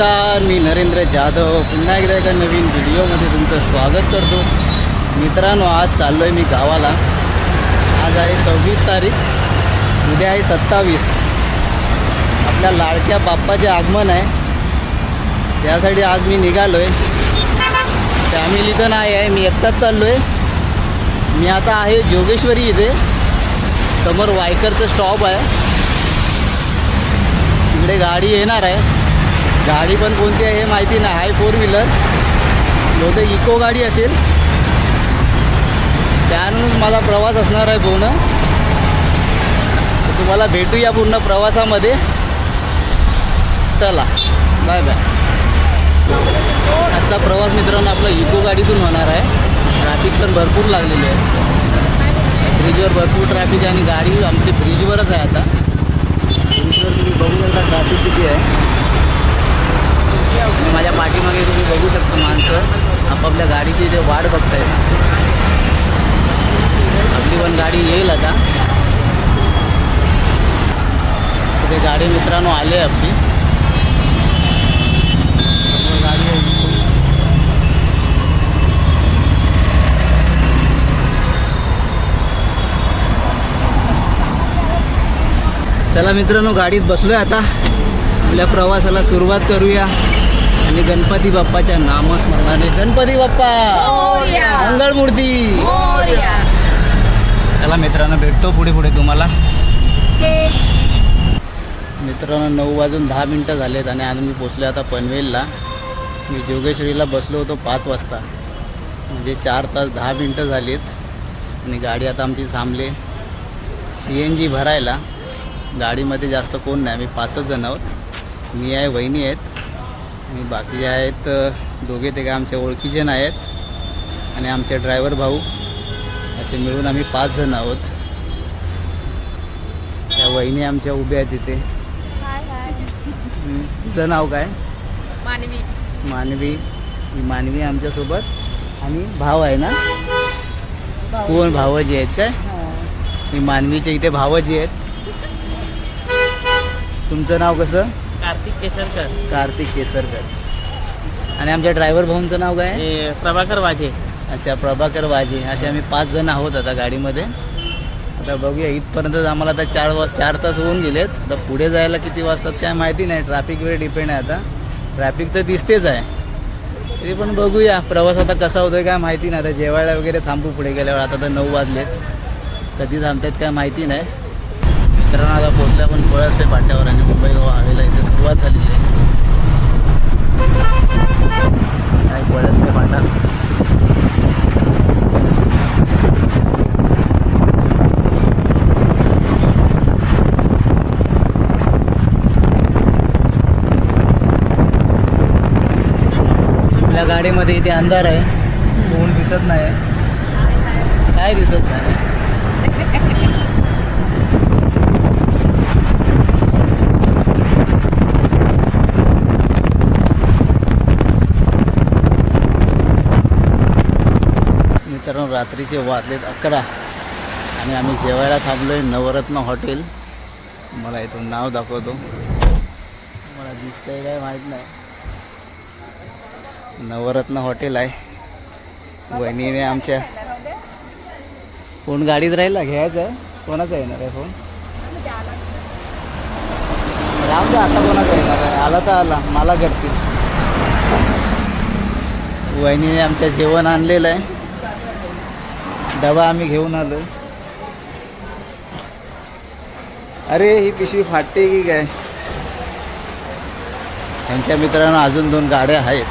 नमस्कार मी नरेंद्र जाधव. पुन्हा एकदा एका नवीन व्हिडिओमध्ये तुमचं स्वागत करतो. मित्रांनो आज चाललो आहे मी गावाला. आज आहे सव्वीस तारीख उद्या आहे सत्तावीस. आपल्या लाडक्या बाप्पाचे आगमन आहे. त्यासाठी आज मी निघालो आहे फॅमिली तर नाही आहे मी एकटाच चाललो आहे मी आता आहे जोगेश्वरी इथे. समोर वायकरचं स्टॉप आहे. इकडे गाडी येणार आहे. गाडी पण कोणती आहे हे माहिती नाही. High four wheeler. बहुतेक इको गाडी असेल. त्यानुसार मला प्रवास असणार आहे पूर्ण. तर तुम्हाला भेटूया पूर्ण प्रवासामध्ये. चला. Bye bye. आजचा प्रवास मित्रांनो आपला इको गाडीतून होणार आहे. ट्रॅफिक पण भरपूर लागलेली आहे. ब्रिजवर भरपूर ट्रॅफिक आणि गाडी आमची ब्रिजवरच आहे आता. ब्रिजवर तुम्ही बघू शकता ट्रॅफिक किती आहे. आणि माझ्या पाठीमागे तुम्ही बघू शकता माणसं. आपापल्या गाडीची इथे वाट बघताय. आपली पण गाडी येईल आता. तिथे गाडी मित्रांनो आले आपली. गाडी चला मित्रांनो गाडीत बसलोय आता. आपल्या प्रवासाला सुरुवात करूया. आणि गणपती बाप्पाच्या नामस्मरणाने गणपती बाप्पा! मंगळ मूर्ती चला मित्रांनो भेटतो पुढे पुढे तुम्हाला. मित्रांनो नऊ वाजून दहा मिनटं झालेत आणि आज मी पोचलो आता पनवेलला. मी जोगेश्वरीला बसलो होतो पाच वाजता. म्हणजे चार तास दहा मिनटं झालीत. आणि गाडी आता आमची थांबले. सी एन जी भरायला. गाडीमध्ये जास्त कोण नाही आम्ही पाचच जण आहोत. मी आहे वहिनी आहेत. आणि बाकी आहेत अ, दोघे ते काय आमच्या ओळखीचे नाही आहेत आणि आमचे ड्रायव्हर भाऊ असे मिळून आम्ही पाच जण आहोत. त्या वहिनी आमच्या उभ्या आहेत तिथे तुझं नाव काय? मानवी. मानवी. ही मानवी आमच्यासोबत. आणि भाव आहे ना? कोण? भावजी आहेत काय? मी मानवीच्या इथे भावजी आहेत. तुमचं नाव कसं? कार्तिक केसरकर. कार्तिक केसरकर. आणि आमच्या ड्रायव्हर भाऊंचं नाव काय? हे प्रभाकर वाजे अच्छा प्रभाकर वाजे असे आम्ही पाच जण आहोत आता गाडीमध्ये. आता बघूया इथपर्यंत आम्हाला आता चार वाज चार तास होऊन गेलेत. आता पुढे जायला किती वाजतात काय माहिती नाही. ट्रॅफिकवर डिपेंड आहे आता. ट्रॅफिक तर दिसतेच आहे. तरी पण बघूया प्रवास आता कसा होतोय काय माहिती नाही. आता जेवायला वगैरे थांबू पुढे गेल्यावर. आता तर नऊ वाजलेत. कधी थांबतात काय माहिती नाही. मित्रांनो आता पोहोचल्या पण पळसपे पाट्यावर आणि मुंबई गोवा हवेला इथे सुरुवात झालेली आहे. काय पळसपे पाटा. आपल्या गाडीमध्ये इथे अंधार आहे. कोण दिसत नाही. काय दिसत नाही मित्रांनो रात्रीचे वाजलेत अकरा. आणि आम्ही जेवायला थांबलो आहे नवरत्न हॉटेल. मला इथून नाव दाखवतो. मला दिसतंय काय माहीत नाही. नवरत्न हॉटेल आहे. वहिनीने आमच्या फोन गाडीत राहिला घ्यायचा. आहे कोणाचा येणार आहे फोन? राम द्या आता कोणाचा येणार आहे? आला तर आला मला करतील. वहिनीने आमच्या जेवण आणलेलं आहे. डबा आम्ही घेऊन आलो. अरे ही पिशवी फाटते की काय? त्यांच्या मित्रांनो अजून दोन गाड्या आहेत.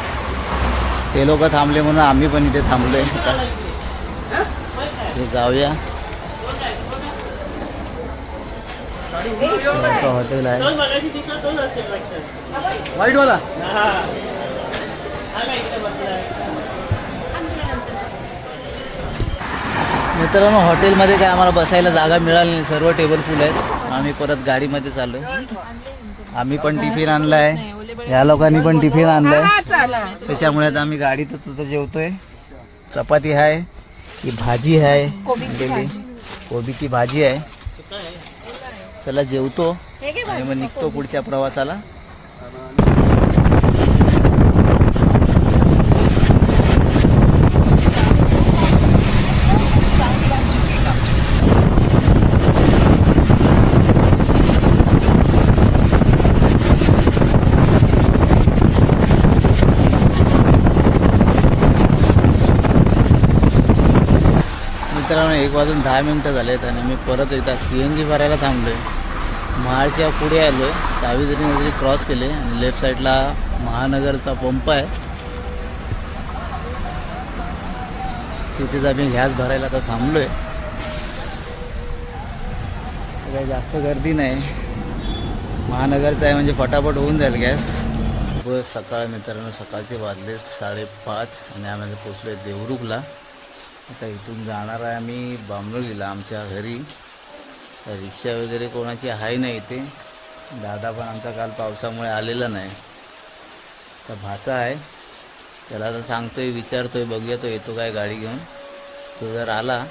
ते लोक थांबले म्हणून आम्ही पण इथे थांबलोय. ते जाऊया. हॉटेल आहे. वाईटवाला. मित्रांनो हॉटेलमध्ये काय आम्हाला बसायला जागा मिळाली नाही. सर्व टेबल फुल आहेत. आम्ही परत गाडीमध्ये चाललोय. आम्ही पण टिफिन आणलाय. या लोकांनी पण टिफिन आणलाय. त्याच्यामुळे आता आम्ही गाडीतच आता जेवतोय. चपाती आहे ही भाजी आहे कोबीची भाजी आहे. चला जेवतो. आणि मग निघतो पुढच्या प्रवासाला. मित्रांनो एक वाजून दहा मिनटं झालेत आणि मी परत एकदा सी एन जी भरायला थांबलो आहे महाडच्या पुढे आलो आहे सावित्री नगरी क्रॉस केले आणि लेफ्ट साईडला महानगरचा पंप आहे. तिथेच आम्ही गॅस भरायला आता थांबलो आहे काही जास्त गर्दी नाही. महानगरचा आहे म्हणजे फटाफट होऊन जाईल गॅस बस सकाळ मित्रांनो सकाळचे वाजले साडेपाच आणि आम्ही पोचलो आहे देवरुखला. आता इथून जाणार आहे आम्ही बामणोलीला आमच्या घरी. तर रिक्षा वगैरे कोणाची आहे नाही इथे. दादा पण आमचा काल पावसामुळे आलेला नाही. तर भाचा आहे. त्याला आता सांगतोय विचारतोय बघूया तो येतो काय गाडी घेऊन. तो जर आला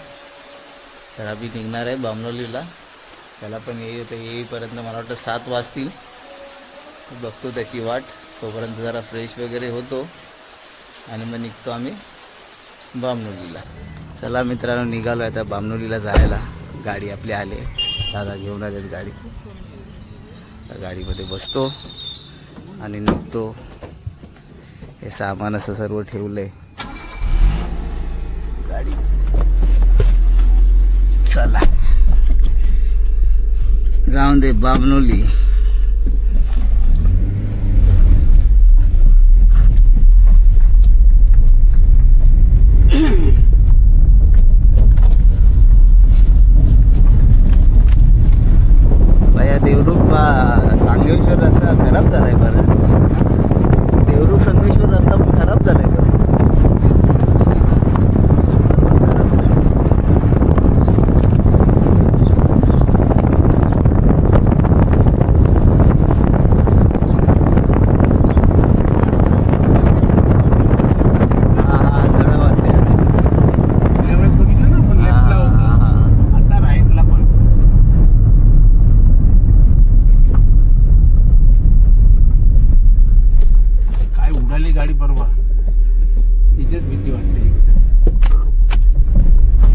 तर आम्ही निघणार आहे बामणोलीला त्याला पण येईल तर येईपर्यंत मला वाटतं सात वाजतील. बघतो त्याची वाट. तोपर्यंत जरा फ्रेश वगैरे होतो. आणि मग निघतो आम्ही. बामनोलीला. चला मित्रांनो निघालो आता बामनोलीला जायला. गाडी आपली आली. दादा घेऊन आले गाडी. त्या गाडीमध्ये बसतो आणि निघतो. हे सामान असं सर्व ठेवलंय. गाडी. चला. जाऊन दे बामनोली बाया देवरुख बा सांगेश्वर रस्ता खराब झालाय बरं देवरुख संगमेश्वर रस्ता पण खराब झालाय बरं खराब झालाय. हा हा झाडं वाटते त्यावेळेस बघितलं ना आपण हा, लेफ्टला हा, होतो हा. आता राईटला पण काय उडाली गाडी परवा तिच्याच भीती वाटते एकदम.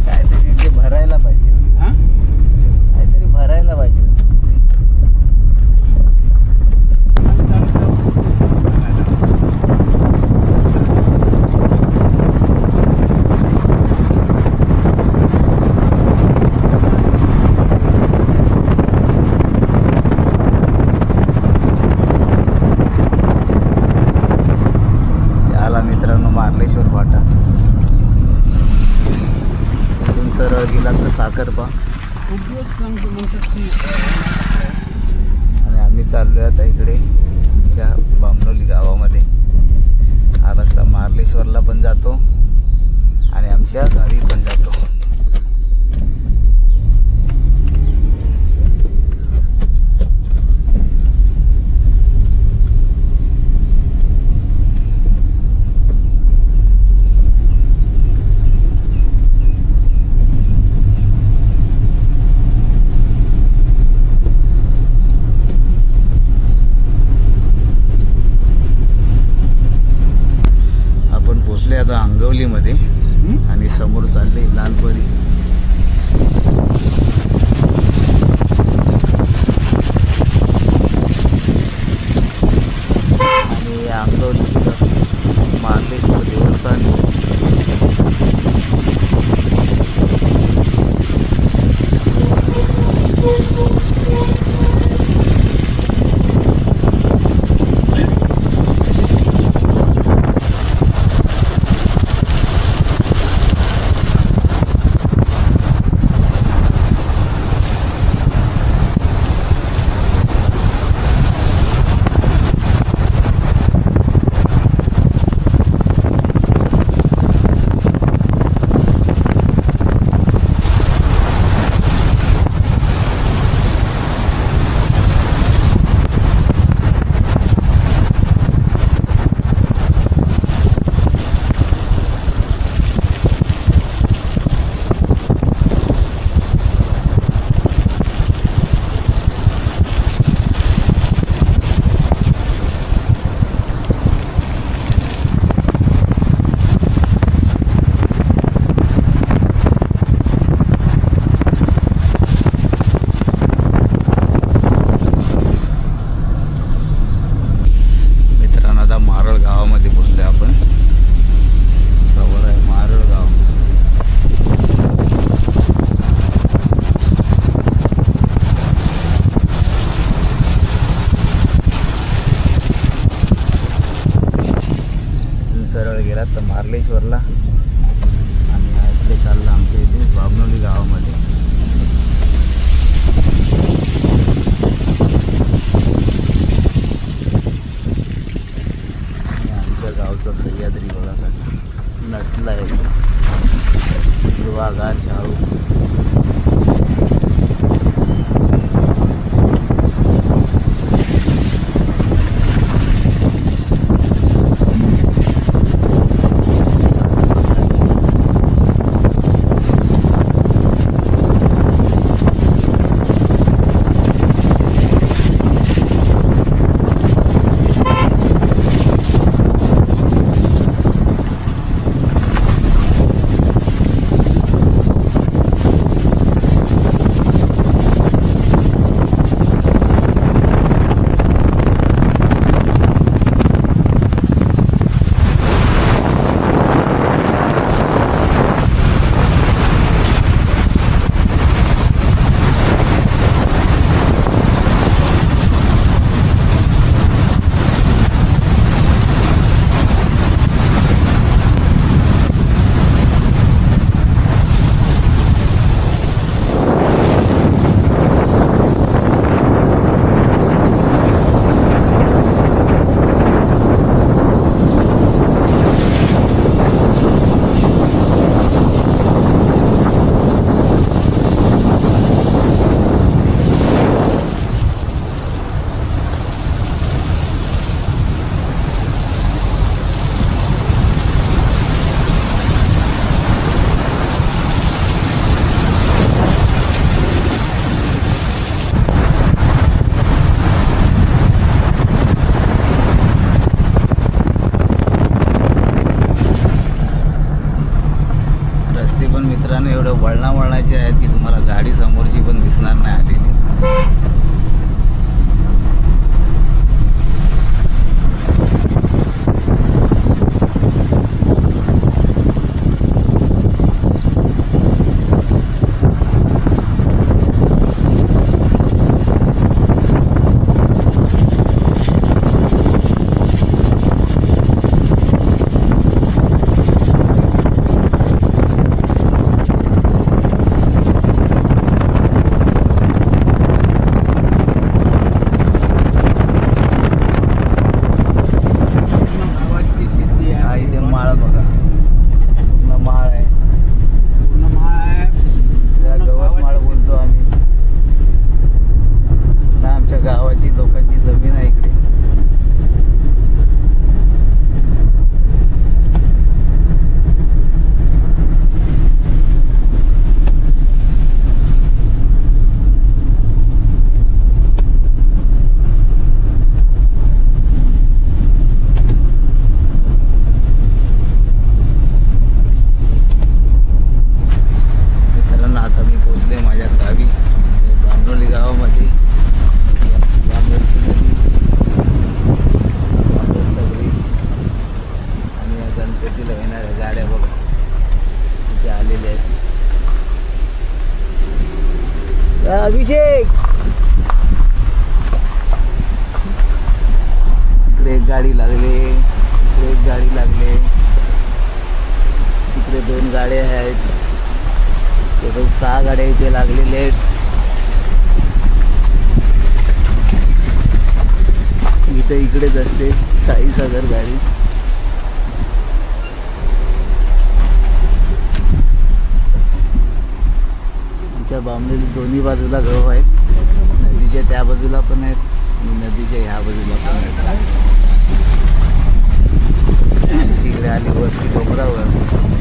काहीतरी ते भरायला पाहिजे हा? काहीतरी भरायला पाहिजे आला मित्रांनो मार्लेश्वर फाटा इथून सरळ गेला तर साखरपा खूप दिवस सांगतो म्हणतात की आणि आम्ही चाललोय आता इकडे त्या बामनोली गावामध्ये. हा रस्ता मार्लेश्वरला पण जातो आणि आमच्या गावी पण जातो आपण पोचले आता अंगवलीमध्ये हं? आणि समोर चालले लालपरी ரிలీజ్ வரல. सहा गाड्या इथे लागलेल्या आहेत. इथे इकडेच असते चाळीस हजार गाडी. आमच्या बांबलेली दोन्ही बाजूला गहू आहेत. नदीच्या त्या बाजूला पण आहेत नदीच्या ह्या बाजूला पण आहेत. तिकडे आली वरती डोंगरावर.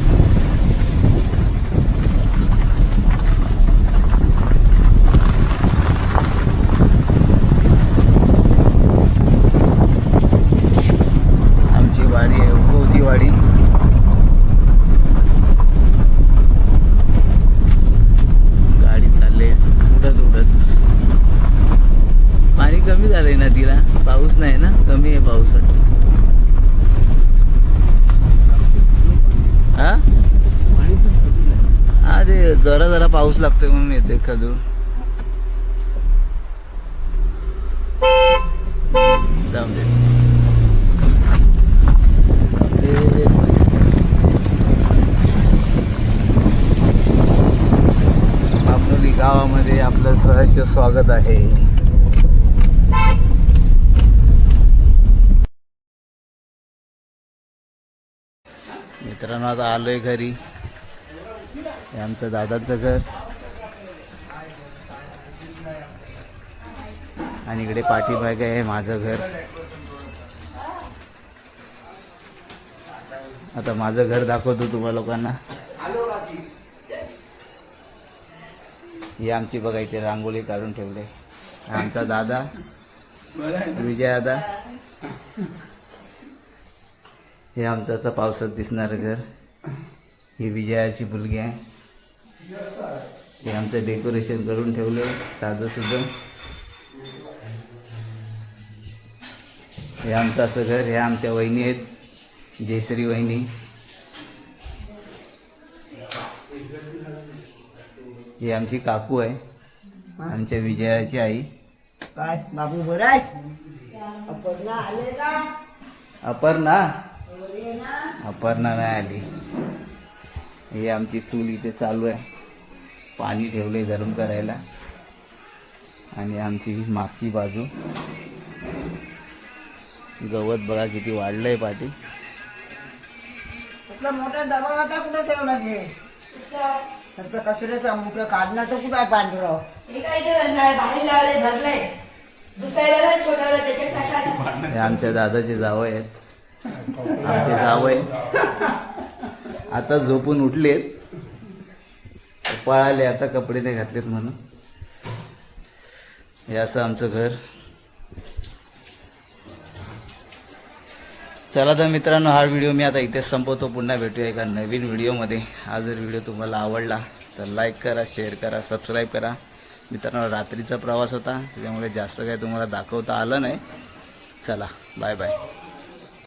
देखा जाऊ आपली गावामध्ये आपलं सहर्ष स्वागत आहे. मित्रांनो आता आलोय घरी. हे आमचं दादाचं घर. आणि इकडे पाठीमागे आहे माझं घर. आता माझं घर दाखवतो तुम्हा लोकांना. ही आमची बघा इथे रांगोळी काढून ठेवले. आमचा दादा विजय दादा. हे आमचं आता पावसात दिसणारं घर. ही विजयाची मुलगी आहे. हे आमचं डेकोरेशन करून ठेवलं साधं सुद्धा हे आमचं असं घर हे आमच्या वहिनी आहेत. जयश्री वहिनी. ही आमची काकू आहे. आमच्या विजयाची आई. काय? बाबू बरं आहे अपर्णा अपर्णा? नाही आली. ही आमची चूल इथे चालू आहे. पाणी ठेवले गरम करायला. आणि आमची मागची बाजू. गवत बघा किती वाढलंय पाठी मोठा डबा होता कुठे ठेवला ते? फक्त कचऱ्याचा मोठं काढणं तर कुठं पांढरं? हे हे आमच्या दादाचे जावं आहेत. आमचे जावय आता झोपून उठलेत. पळाले आता कपडे नाही घातलेत म्हणून. हे असं आमचं घर. चला तर मित्रांनो हा व्हिडिओ मी आता इथेच संपवतो. पुन्हा भेटूया एका नवीन व्हिडिओमध्ये. हा जर व्हिडिओ तुम्हाला आवडला तर लाईक करा शेअर करा सबस्क्राईब करा. मित्रांनो रात्रीचा प्रवास होता त्याच्यामुळे जास्त काही तुम्हाला दाखवता आलं नाही. चला बाय बाय